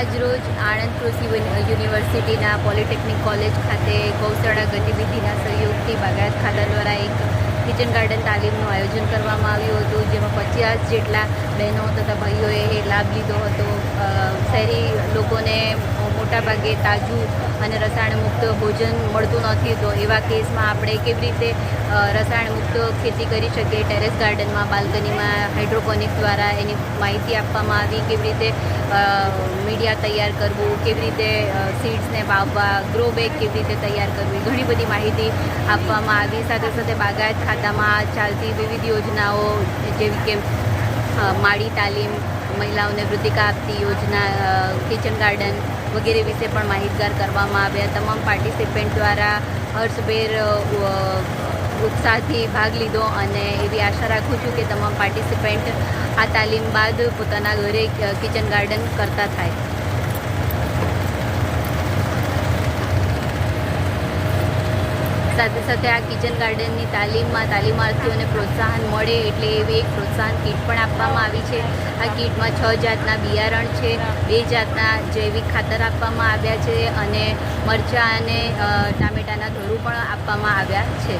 આજરોજ આણંદ કૃષિ યુનિવર્સિટીના પોલિટેકનિક કોલેજ ખાતે ગૌશાળા ગતિવિધિના સહયોગથી બાગાયત ખાતા દ્વારા એક કિચન ગાર્ડન તાલીમનું આયોજન કરવામાં આવ્યું હતું, જેમાં પચાસ જેટલા બહેનો તથા ભાઈઓએ લાભ લીધો હતો. શહેરી લોકોને મોટાભાગે તાજું અને રસાયણમુક્ત ભોજન મળતું નથી. તો એવા કેસમાં આપણે કેવી રીતે રસાયણમુક્ત ખેતી કરી શકીએ? ટેરેસ ગાર્ડનમાં, બાલ્કનીમાં, હાઇડ્રોપોનિક્સ દ્વારા એની માહિતી આપવામાં આવી. કેવી રીતે મીડિયા તૈયાર કરવું? કેવી રીતે સીડ્સને વાવવા? ગ્રો બેગ કેવી રીતે તૈયાર કરવી? ઘણી બધી માહિતી આપવામાં આવી. સાથે સાથે બાગાયત ખાતામાં ચાલતી વિવિધ યોજનાઓ, જેવી કે માળી તાલીમ મહિલાઓને વૃત્તિકા આપતી યોજના કિચન ગાર્ડન વગેરે વિશે પણ માહિતગાર કરવામાં આવ્યા. તમામ પાર્ટિસિપન્ટ દ્વારા હર્ષભેર ઉત્સાહથી ભાગ લીધો અને એવી આશા રાખું છું કે તમામ પાર્ટિસિપન્ટ આ તાલીમ બાદ પોતાના ઘરે કિચન ગાર્ડન કરતા થાય. સાથે સાથે આ કિચન ગાર્ડનની તાલીમમાં તાલીમાર્થીઓને પ્રોત્સાહન મળે એટલે એવી એક પ્રોત્સાહન કીટ પણ આપવામાં આવી છે. આ કીટમાં છ જાતના બિયારણ છે, બે જાતના જૈવિક ખાતર આપવામાં આવ્યા છે અને મરચાં અને ટામેટાના ધોરું પણ આપવામાં આવ્યા છે.